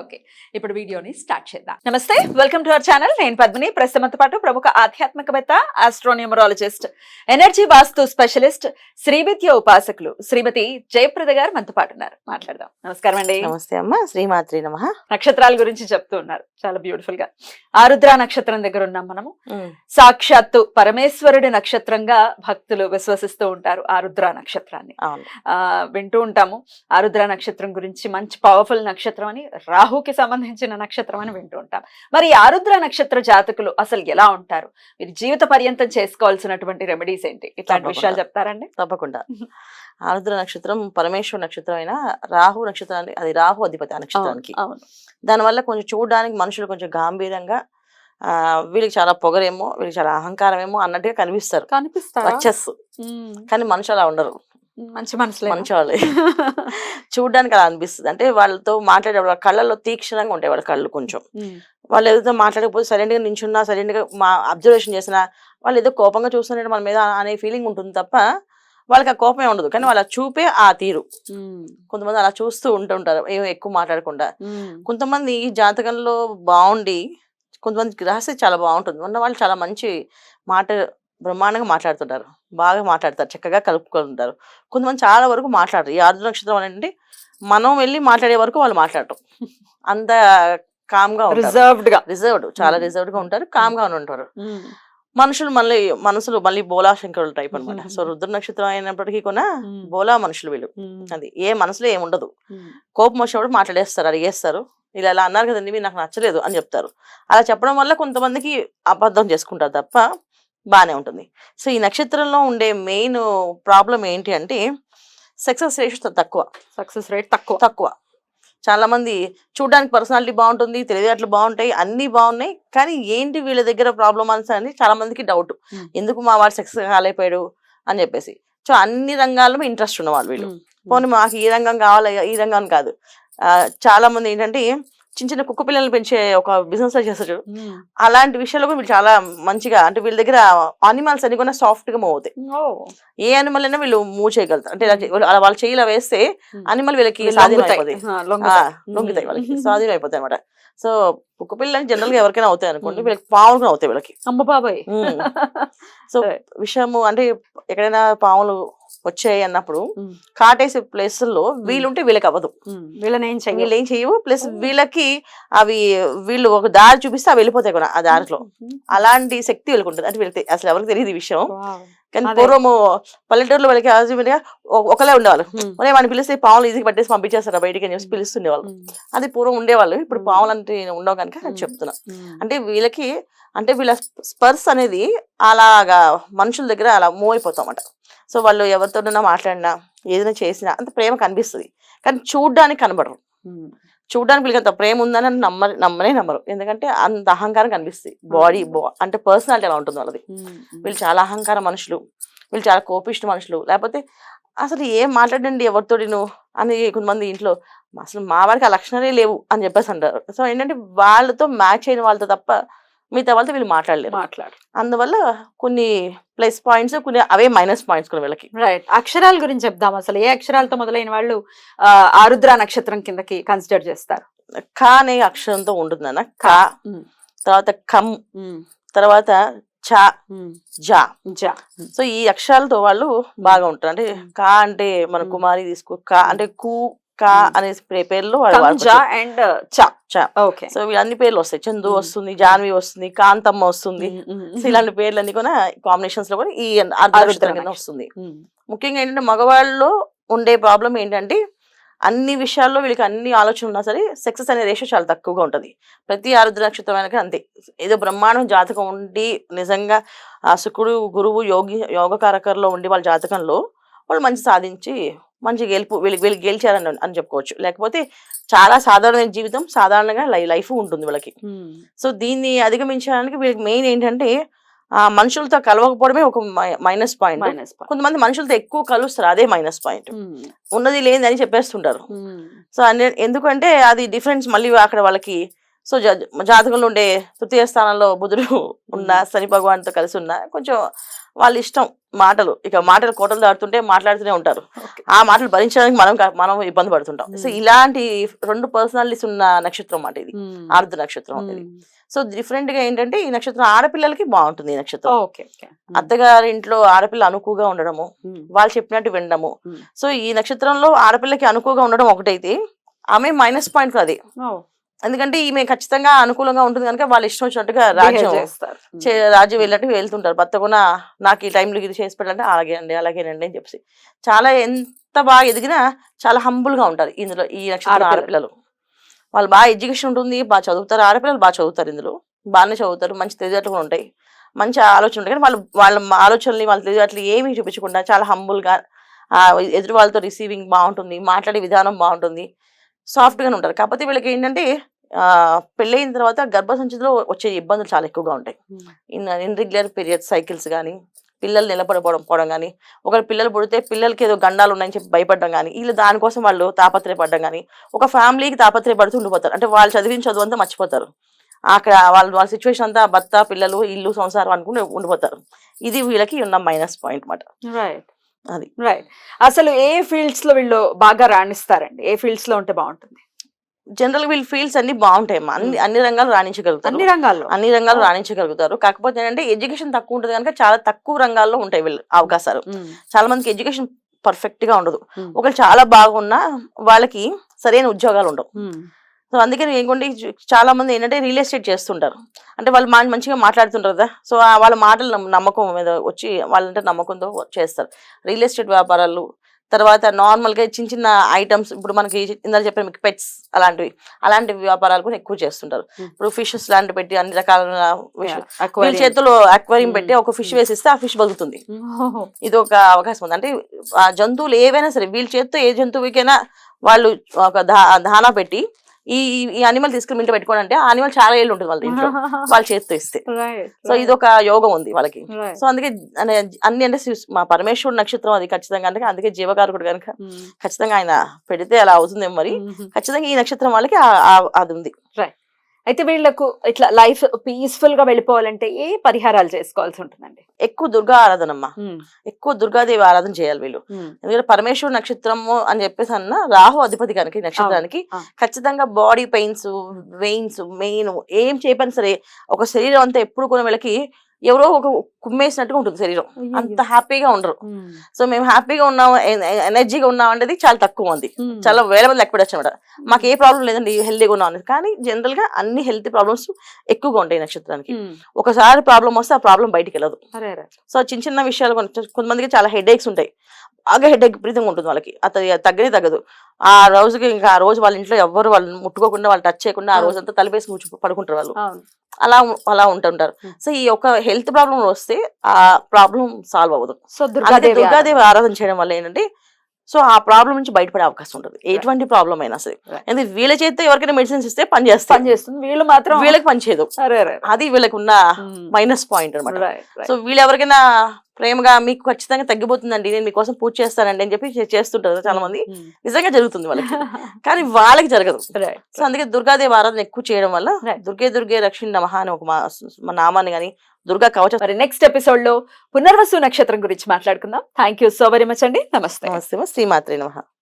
Okay ఇప్పుడు వీడియోని start చేద్దాం. నమస్తే వెల్కమ్ టు అవర్ ఛానల్. నేను పద్మిని. ప్రస్తుతంతో పాటు ప్రముఖ ఆధ్యాత్మికవేత్త astronumerologist energy vastu specialist Srividya ఉపాసకులు శ్రీమతి జయప్రద గారు మనతో పాటు ఉన్నారు. మాట్లాడదాం. నమస్కారం అండి. నమస్తే అమ్మ. శ్రీమాత్రి నమ. నక్షత్రాల గురించి చెప్తూ ఉన్నారు. చాలా బ్యూటిఫుల్గా. ఆరుద్ర నక్షత్రం దగ్గర ఉన్నాం మనము. సాక్షాత్తు పరమేశ్వరుడి నక్షత్రంగా భక్తులు విశ్వసిస్తూ ఉంటారు ఆరుద్ర నక్షత్రాన్ని. వింటూ ఉంటాము. ఆరుద్ర నక్షత్రం గురించి మంచి పవర్ఫుల్ నక్షత్రం అని రాహుకి సంబంధించిన నక్షత్రం అని వింటూ ఉంటాం. మరి ఆరుద్ర నక్షత్ర జాతకులు అసలు ఎలా ఉంటారు? మీరు జీవిత పర్యంతం చేసుకోవాల్సినటువంటి రెమెడీస్ ఏంటి? ఇట్లాంటి. విషయాలు చెప్తారండి? తప్పకుండా. ఆరుద్ర నక్షత్రం పరమేశ్వర నక్షత్రం అయినా రాహు నక్షత్రానికి అది రాహు అధిపతి ఆ నక్షత్రానికి. దానివల్ల కొంచెం చూడడానికి మనుషులు కొంచెం గాంభీర్యంగా ఆ వీళ్ళకి చాలా పొగరేమో వీళ్ళకి చాలా అహంకారమేమో అన్నట్టుగా కనిపిస్తారు. కనిపిస్తారా? కానీ మనుషులు అలా ఉండరు. మంచి మనసులే మంచి వాళ్ళే. చూడడానికి అలా అనిపిస్తుంది. అంటే వాళ్ళతో మాట్లాడే వాళ్ళ కళ్ళల్లో తీక్షణంగా ఉంటాయి వాళ్ళ కళ్ళు కొంచెం. వాళ్ళు ఏదో మాట్లాడకపోతే సైలెంట్గా నించున్నా గా మా అబ్జర్వేషన్ చేసినా వాళ్ళు ఏదో కోపంగా చూస్తున్నట్టు మన మీద అనే ఫీలింగ్ ఉంటుంది తప్ప వాళ్ళకి ఆ కోపమే ఉండదు. కానీ వాళ్ళ చూపే ఆ తీరు. కొంతమంది అలా చూస్తూ ఉంటుంటారు. ఏం ఎక్కువ మాట్లాడకుండా. కొంతమంది ఈ జాతకంలో బాగుండి కొంతమంది గ్రహస్థ చాలా బాగుంటుంది. ఉన్న వాళ్ళు చాలా మంచి మాట బ్రహ్మాండంగా మాట్లాడుతుంటారు. బాగా మాట్లాడతారు. చక్కగా కలుపుకుంటారు. కొంతమంది చాలా వరకు మాట్లాడరు. ఈ ఆర్ద్ర నక్షత్రం అంటే మనం వెళ్ళి మాట్లాడే వరకు వాళ్ళు మాట్లాడటం అంత కామ్గా ఉంటారు. రిజర్వ్డ్గా రిజర్వ్డ్. చాలా. రిజర్వ్డ్గా ఉంటారు. కామ్గా ఉంటారు మనుషులు మళ్ళీ మనసులు మళ్ళీ బోలా శంకరుల టైప్ అన్నమాట. సో రుద్ర నక్షత్రం అయినప్పటికీ కూడా బోలా మనుషులు వీళ్ళు. అది ఏ మనసులో ఏం ఉండదు. కోపం వచ్చినప్పుడు మాట్లాడేస్తారు అడిగేస్తారు. ఇలా ఇలా అన్నారు కదండి మీరు నాకు నచ్చలేదు అని చెప్తారు. అలా చెప్పడం వల్ల కొంతమందికి అబద్ధం చేసుకుంటారు తప్ప బాగానే ఉంటుంది. సో ఈ నక్షత్రంలో ఉండే మెయిన్ ప్రాబ్లం ఏంటి అంటే సక్సెస్ రేషియో తక్కువ. సక్సెస్ రేట్ తక్కువ. తక్కువ. చాలా మంది చూడడానికి పర్సనాలిటీ బాగుంటుంది తెలివితేటలు బాగుంటాయి అన్ని బాగున్నాయి కానీ ఏంటి వీళ్ళ దగ్గర ప్రాబ్లమ్ అని చాలా మందికి డౌట్. ఎందుకు మా వాడు సక్సెస్ కాలేకపోయాడు అని చెప్పేసి. సో అన్ని రంగాల్లో ఇంట్రెస్ట్ ఉన్నవాళ్ళు వీళ్ళు. పోనీ మాకు ఈ రంగం కావాలి ఈ రంగం కాదు. ఆ, చాలా మంది ఏంటంటే చిన్న చిన్న కుక్క పిల్లల్ని పెంచే ఒక బిజినెస్లో చేస్తారు. అలాంటి విషయాల్లో కూడా వీళ్ళు చాలా మంచిగా అంటే వీళ్ళ దగ్గర అనిమల్స్ అన్ని కూడా సాఫ్ట్గా మూవ్ అవుతాయి ఏ అనిమల్ అయినా వీళ్ళు మూవ్ చేయగలుగుతారు అంటే అలా వాళ్ళ చేయిలా వేస్తే. అనిమల్ వీళ్ళకి వీళ్ళు స్వాధీనం. అయిపోతాయి లొంగుతాయి. వాళ్ళకి. స్వాధీనం అయిపోతాయి అనమాట సో కుక్క పిల్లలు జనరల్గా ఎవరికైనా అవుతాయి అనుకోండి. వీళ్ళకి పావులు అవుతాయి వీళ్ళకి అమ్మ బాబాయ్. సో. విషయము అంటే ఎక్కడైనా పాములు వచ్చాయి అన్నప్పుడు కాటేసే ప్లేసుల్లో వీళ్ళుంటే వీళ్ళకి అవ్వదు. వీళ్ళని ఏం చెయ్యాలి వీళ్ళు ఏం చేయవు ప్లస్. వీళ్ళకి అవి వీళ్ళు ఒక దారి చూపిస్తే అవి వెళ్ళిపోతాయి కూడా ఆ దారిలో. అలాంటి శక్తి వీళ్ళకి ఉంటుంది. అంటే వీళ్ళకి అసలు ఎవరికి తెలియదు ఈ విషయం. కానీ. పూర్వము పల్లెటూరులో వాళ్ళకి ఆజీవిగా ఒకలే ఉండేవాళ్ళు. ఒరే వాడిని పిలిస్తే పాములు ఈజీగా పట్టేసి పంపించేస్తారు బయటికి అని చెప్పి పిలుస్తుండేవాళ్ళు. అది పూర్వం ఉండేవాళ్ళు. ఇప్పుడు. పాములు అంటే ఉండవు కనుక ఉమ్. చెప్తున్నా. అంటే వీళ్ళకి అంటే వీళ్ళ స్పర్స్ అనేది అలాగా మనుషుల దగ్గర అలా మూవ్ అయిపోతామట సో వాళ్ళు ఎవరితోనైనా మాట్లాడినా ఏదైనా చేసినా అంత ప్రేమ కనిపిస్తుంది. కానీ చూడ్డానికి కనబడరు. చూడడానికి వీళ్ళకి అంత ప్రేమ ఉందని నమ్మరు నమ్మనే నమ్మరు. ఎందుకంటే అంత అహంకారం కనిపిస్తుంది. బాడీ అంటే పర్సనాలిటీ అలా ఉంటుంది వాళ్ళది. వీళ్ళు చాలా అహంకార మనుషులు. వీళ్ళు చాలా కోపిష్ట మనుషులు. లేకపోతే అసలు ఏం మాట్లాడండి ఎవరితోటి నువ్వు? అని కొంతమంది ఇంట్లో అసలు మా వారికి ఆ లక్షణాలే లేవు అని చెప్పేసి అంటారు. సో ఏంటంటే వాళ్ళతో మ్యాచ్ అయిన వాళ్ళతో తప్ప మిగతా వాళ్ళతో వీళ్ళు మాట్లాడలేరు. మాట్లాడు అందువల్ల కొన్ని ప్లస్ పాయింట్స్ కొన్ని అవే మైనస్ పాయింట్స్ కొన్ని వీళ్ళకి. రైట్. అక్షరాల గురించి చెప్దాం అసలు. ఏ అక్షరాలతో మొదలైన వాళ్ళు ఆరుద్ర నక్షత్రం కిందకి కన్సిడర్ చేస్తారు? కా అనే అక్షరంతో ఉంటుందన్న కా ఉమ్. తర్వాత కమ్ తర్వాత చా జా. జా సో ఈ అక్షరాలతో వాళ్ళు బాగా ఉంటారు. అంటే. కా అంటే మన. కుమారి తీసుకో కా అంటే కు కా. అనే పేర్లు. అండ్ చా చా. ఓకే సో అన్ని పేర్లు వస్తాయి చందు. వస్తుంది జాన్వి వస్తుంది కాంతమ్మ వస్తుంది ఇలాంటి పేర్లన్నీ కూడా కాంబినేషన్స్లో కూడా ఈ నక్షత్రం. వస్తుంది ముఖ్యంగా ఏంటంటే మగవాళ్ళలో ఉండే ప్రాబ్లం ఏంటంటే అన్ని విషయాల్లో వీళ్ళకి అన్ని ఆలోచనలు ఉన్నా సరే సక్సెస్ అనే రేషియో చాలా తక్కువగా ఉంటుంది ప్రతి ఆరుద్ర నక్షత్రం వెనక అంతే ఏదో బ్రహ్మాండం జాతకం ఉండి నిజంగా ఆ శుక్రుడు గురువు యోగి యోగకారకర్లో ఉండి వాళ్ళ జాతకంలో వాళ్ళు మంచి సాధించి మంచి గెలుపు వీళ్ళకి వీళ్ళు గెలిచారని అని చెప్పుకోవచ్చు. లేకపోతే చాలా సాధారణమైన జీవితం సాధారణంగా లై లైఫ్ ఉంటుంది వీళ్ళకి. సో దీన్ని అధిగమించడానికి వీళ్ళకి మెయిన్ ఏంటంటే ఆ మనుషులతో కలవకపోవడమే ఒక మైనస్ పాయింట్. కొంతమంది మనుషులతో ఎక్కువ కలుస్తారు అదే మైనస్ పాయింట్. ఉన్నది లేదని చెప్పేస్తుంటారు. సో ఎందుకంటే అది డిఫరెన్స్ మళ్ళీ అక్కడ వాళ్ళకి సో జాతకంలో ఉండే తృతీయ స్థానంలో బుధుడు ఉన్న శని భగవాన్తో కలిసి ఉన్న కొంచెం వాళ్ళ ఇష్టం మాటలు. ఇక మాటలు కోటలు దాడుతుంటే మాట్లాడుతూనే ఉంటారు. ఆ మాటలు భరించడానికి మనం మనం ఇబ్బంది పడుతుంటాం. సో. ఇలాంటి రెండు పర్సనాలిటీస్ ఉన్న నక్షత్రం అన్నమాట ఇది. ఆర్ధ నక్షత్రం సో డిఫరెంట్గా ఏంటంటే ఈ నక్షత్రం ఆడపిల్లలకి బాగుంటుంది ఈ నక్షత్రం. అత్తగారి ఇంట్లో ఆడపిల్ల అనుకువగా ఉండడము వాళ్ళు చెప్పినట్టు వినడము. సో ఈ నక్షత్రంలో ఆడపిల్లకి అనుకువగా ఉండడం ఒకటైతే ఆమె మైనస్ పాయింట్ అది ఎందుకంటే ఈమె ఖచ్చితంగా అనుకూలంగా ఉంటుంది కనుక వాళ్ళు ఇష్టం వచ్చినట్టుగా రాజ్యం చేస్తారు. చే- రాజ్యం వెళ్ళినట్టు వెళ్తుంటారు. భర్త కూడా నాకు ఈ టైంలో ఇది చేసి పెట్టాలంటే అలాగే అండి అలాగేనండి అని చెప్పి చాలా ఎంత బాగా ఎదిగినా చాలా humble గా ఉంటారు ఇందులో ఈ నక్షత్రం ఆడపిల్లలు. వాళ్ళు బాగా ఎడ్యుకేషన్ ఉంటుంది బాగా చదువుతారు. ఆడపిల్లలు బాగా చదువుతారు ఇందులో. బాగానే చదువుతారు. మంచి తెలివితేటలు కూడా ఉంటాయి. మంచి ఆలోచన ఉంటాయి. కానీ వాళ్ళు వాళ్ళ ఆలోచనలు వాళ్ళ తెలివితేటలు ఏమీ చూపించకుండా చాలా హంబుల్గా ఎదురు వాళ్ళతో రిసీవింగ్ బాగుంటుంది మాట్లాడే విధానం బాగుంటుంది. సాఫ్ట్గానే ఉంటారు. కాకపోతే వీళ్ళకి ఏంటంటే పెళ్ళయిన తర్వాత గర్భసంచిలో వచ్చే ఇబ్బందులు చాలా ఎక్కువగా ఉంటాయి. ఇన్ ఇన్రెగ్యులర్ పీరియడ్ సైకిల్స్ కానీ పిల్లలు నిలబడిపోవడం పోవడం కానీ ఒకరు పిల్లలు పుడితే పిల్లలకి ఏదో గండాలు ఉన్నాయని చెప్పి భయపడడం కానీ వీళ్ళు దానికోసం వాళ్ళు తాపత్రయపడడం కానీ ఒక ఫ్యామిలీకి తాపత్రయపడుతూ ఉండిపోతారు. అంటే వాళ్ళు చదివిన చదువు అంతా మర్చిపోతారు. అక్కడ వాళ్ళ వాళ్ళ సిచ్యువేషన్ అంతా భర్త పిల్లలు ఇల్లు సంసారం అనుకుని ఉండిపోతారు. ఇది వీళ్ళకి ఉన్న మైనస్ పాయింట్ మాట రైట్. అది. రైట్. అసలు ఏ ఫీల్డ్స్లో వీళ్ళు బాగా రాణిస్తారండి? ఏ ఫీల్డ్స్లో ఉంటే బాగుంటుంది? జనరల్ వీళ్ళ ఫీల్డ్స్ అన్ని బాగుంటాయి. అన్ని అన్ని రంగాలు రాణించగలుగుతారు అన్ని రంగాల్లో అన్ని రంగాలు. రాణించగలుగుతారు కాకపోతే ఏంటంటే ఎడ్యుకేషన్ తక్కువ ఉంటుంది కనుక చాలా తక్కువ రంగాల్లో ఉంటాయి వీళ్ళు అవకాశాలు. చాలా మందికి ఎడ్యుకేషన్ పర్ఫెక్ట్గా ఉండదు. ఒకళ్ళు చాలా బాగున్నా వాళ్ళకి సరైన ఉద్యోగాలు ఉండవు. సో అందుకని ఏంటంటే చాలా మంది ఏంటంటే రియల్ ఎస్టేట్ చేస్తుంటారు అంటే వాళ్ళు మా- మంచిగా మాట్లాడుతుంటారు కదా సో వాళ్ళ మాటలు నమ్మ- నమ్మకం మీద వచ్చి వాళ్ళంటే నమ్మకంతో చేస్తారు రియల్ ఎస్టేట్ వ్యాపారాలు తర్వాత నార్మల్గా చిన్న చిన్న ఐటమ్స్ ఇప్పుడు మనకి ఇందాక చెప్పిన మీకు పెట్స్ అలాంటివి అలాంటి వ్యాపారాలు కూడా ఎక్కువ చేస్తుంటారు. ఇప్పుడు ఫిషెస్ లాంటివి పెట్టి అన్ని రకాల వీళ్ళ. చేతిలో అక్వేరియం. పెట్టి ఒక ఫిష్. వేసిస్తే ఆ ఫిష్ బతుకుతుంది. ఇది ఒక అవకాశం ఉంది అంటే ఆ జంతువులు ఏవైనా సరే వీళ్ళ చేత్తో ఏ జంతువుకైనా వాళ్ళు ఒక దా- దానా పెట్టి ఈ ఈ అనిమల్ తీసుకుని ఇంట్లో పెట్టుకోండి అంటే ఆ అనిమల్ చాలా ఏళ్ళు ఉంటుంది వాళ్ళ ఇంట్లో. వాళ్ళ చేత్తో ఇస్తే. సో ఇది ఒక యోగం ఉంది వాళ్ళకి. సో అందుకే అనే- అన్ని అంటే మా పరమేశ్వరుడు నక్షత్రం అది ఖచ్చితంగా. అంటే అందుకే జీవకారకుడు కనుక మ్మ్. ఖచ్చితంగా ఆయన పెడితే అలా అవుతుందేమో మరి. మ్మ్. ఖచ్చితంగా ఈ నక్షత్రం వాళ్ళకి అది ఉంది. అయితే వీళ్ళకు ఇట్లా లైఫ్ పీస్ఫుల్గా వెళ్ళిపోవాలంటే ఏ పరిహారాలు చేసుకోవాల్సి ఉంటుందండి? ఎక్కువ దుర్గా ఆరాధనమ్మా. ఎక్కువ దుర్గాదేవి ఆరాధన చేయాలి వీళ్ళు. ఎందుకంటే పరమేశ్వర నక్షత్రము అని చెప్పేసి అన్న రాహు అధిపతి కనుక నక్షత్రానికి. ఖచ్చితంగా బాడీ పెయిన్స్ వెయిన్స్ మెయిన్ ఏం చేయపని సరే ఒక శరీరం అంతా ఎప్పుడు కూడా వీళ్ళకి ఎవరో ఒక కుమ్మేసినట్టుగా ఉంటుంది శరీరం. అంత హ్యాపీగా ఉండరు. సో మేము హ్యాపీగా ఉన్నాం ఎనర్జీగా ఉన్నాం అనేది చాలా తక్కువ మంది. చాలా వేల మంది లెక్క పెట్టచ్చు అనమాట. మాకు ఏ ప్రాబ్లం లేదండి హెల్తీగా ఉన్నాం అనేది కానీ జనరల్గా అన్ని హెల్తీ ప్రాబ్లమ్స్ ఎక్కువగా ఉంటాయి నక్షత్రానికి. ఒకసారి ప్రాబ్లం వస్తే ఆ ప్రాబ్లం బయటికి వెళ్ళదు. సో చిన్న చిన్న విషయాలు కొంతమందికి చాలా హెడ్ ఏక్స్ ఉంటాయి. బాగా హెడ్ ఏక్ విపరీతంగా ఉంటుంది వాళ్ళకి. అతని తగ్గనే తగ్గదు. ఆ రోజుకి ఇంకా ఆ రోజు వాళ్ళ ఇంట్లో ఎవ్వరు వాళ్ళని ముట్టుకోకుండా వాళ్ళు టచ్ చేయకుండా ఆ. రోజంతా తలపేసి పడుకుంటారు వాళ్ళు. అలా అలా ఉంటుంటారు. సో ఈ ఒక హెల్త్ ప్రాబ్లం వస్తే ఆ ప్రాబ్లం సాల్వ్ అవ్వదు. సో దుర్గాదేవి ఆరాధన. చేయడం వల్ల ఏంటంటే సో ఆ ప్రాబ్లం నుంచి బయటపడే అవకాశం ఉంటుంది. ఎటువంటి ప్రాబ్లం అయినా సరే. ఎందుకంటే వీళ్ళ చేస్తే ఎవరికైనా మెడిసిన్స్ ఇస్తే పని పని చేస్తాయి చేస్తుంది. వీళ్ళు మాత్రం వీళ్ళకి పని చేయదు. అది వీళ్ళకి ఉన్న మైనస్ పాయింట్ అనమాట సో వీళ్ళు ఎవరికైనా ప్రేమగా మీకు ఖచ్చితంగా తగ్గిపోతుందండి. నేను మీకోసం పూజ చేస్తానండి అని చెప్పి చేస్తుంటారు చాలా మంది. నిజంగా జరుగుతుంది వాళ్ళకి. కానీ వాళ్ళకి జరగదు. సో అందుకే దుర్గాదేవి ఆరాధన ఎక్కువ చేయడం వల్ల. దుర్గే దుర్గే రక్షణ నమః అని ఒక మా నామాన్ని కానీ దుర్గా కవచ మరి నెక్స్ట్ ఎపిసోడ్లో పునర్వసు నక్షత్రం గురించి మాట్లాడుకుందాం. Thank you so very much అండి. నమస్తే నమస్తే. శ్రీమాత్రే నమః.